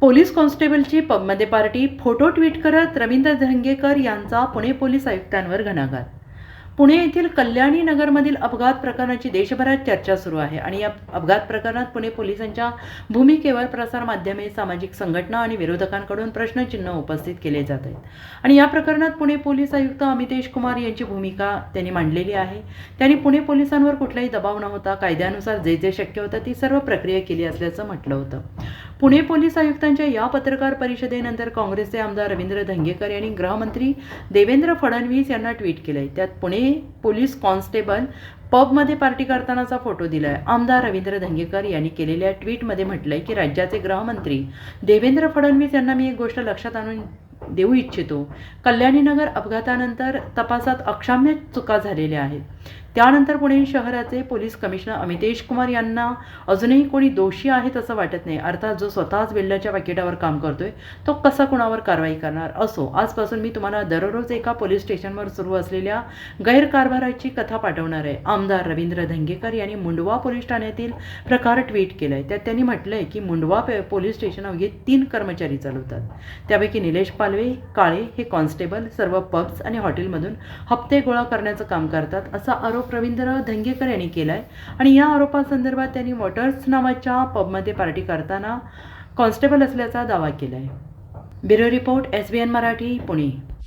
Police कॉन्स्टेबलची पबमध्ये party photo tweet करत रवींद्र धंगेकर यांचा पुणे पोलीस आयुक्तांवर घणाघात. पुणे येथील कल्याणी नगरमधील अपघात प्रकरणाची देशभरात चर्चा सुरू आहे आणि या अपघात प्रकरणात पुणे पोलिसांच्या भूमिकेवर प्रसारमाध्यमे सामाजिक संघटना आणि विरोधकांकडून प्रश्नचिन्ह उपस्थित केले जात आहेत. आणि या प्रकरणात पुणे पोलीस आयुक्त अमितेश कुमार यांची भूमिका त्यांनी मांडलेली आहे. त्यांनी पुणे पोलिसांवर कुठलाही दबाव न होता कायद्यानुसार जे जे शक्य होतं ती सर्व प्रक्रिया केली असल्याचं म्हटलं होतं. पुणे पोलीस आयुक्तांच्या या पत्रकार परिषदेनंतर काँग्रेसचे आमदार रवींद्र धंगेकर यांनी गृहमंत्री देवेंद्र फडणवीस यांना ट्विट केलंय. त्यात पुणे पोलीस कॉन्स्टेबल पबमध्ये पार्टी करतानाचा फोटो दिलाय. आमदार रवींद्र धंगेकर यांनी केलेल्या ट्विटमध्ये म्हटलंय की राज्याचे गृहमंत्री देवेंद्र फडणवीस यांना मी एक गोष्ट लक्षात आणून देऊ इच्छितो. कल्याणीनगर अपघातानंतर तपासात अक्षम्य चुका झालेल्या आहेत. त्यानंतर पुणे शहराचे पोलीस कमिशनर अमितेश कुमार यांना अजूनही कोणी दोषी आहेत असं वाटत नाही. अर्थात जो स्वतःच बिल्डरच्या पाकिटावर काम करतोय तो कसा कुणावर कारवाई करणार असो? आजपासून मी तुम्हाला दररोज एका पोलीस स्टेशनवर सुरू असलेल्या गैरकारभाराची कथा पाठवणार आहे. आमदार रवींद्र धंगेकर यांनी मुंडवा पोलीस ठाण्यातील प्रकार ट्विट केलाय. त्यात त्यांनी म्हटलंय की मुंडवा पोलीस स्टेशन अवघे तीन कर्मचारी चालवतात. त्यापैकी निलेश पालवे काळे हे कॉन्स्टेबल सर्व पब्स आणि हॉटेलमधून हप्ते गोळा करण्याचं काम करतात असा आरोप रवींद्र धंगेकर यांनी केलाय. आणि या आरोपासंदर्भात त्यांनी वॉटर्स नावाच्या पबमध्ये पार्टी करताना कॉन्स्टेबल असल्याचा दावा केलाय. Bureau report S B N Marathi Pune.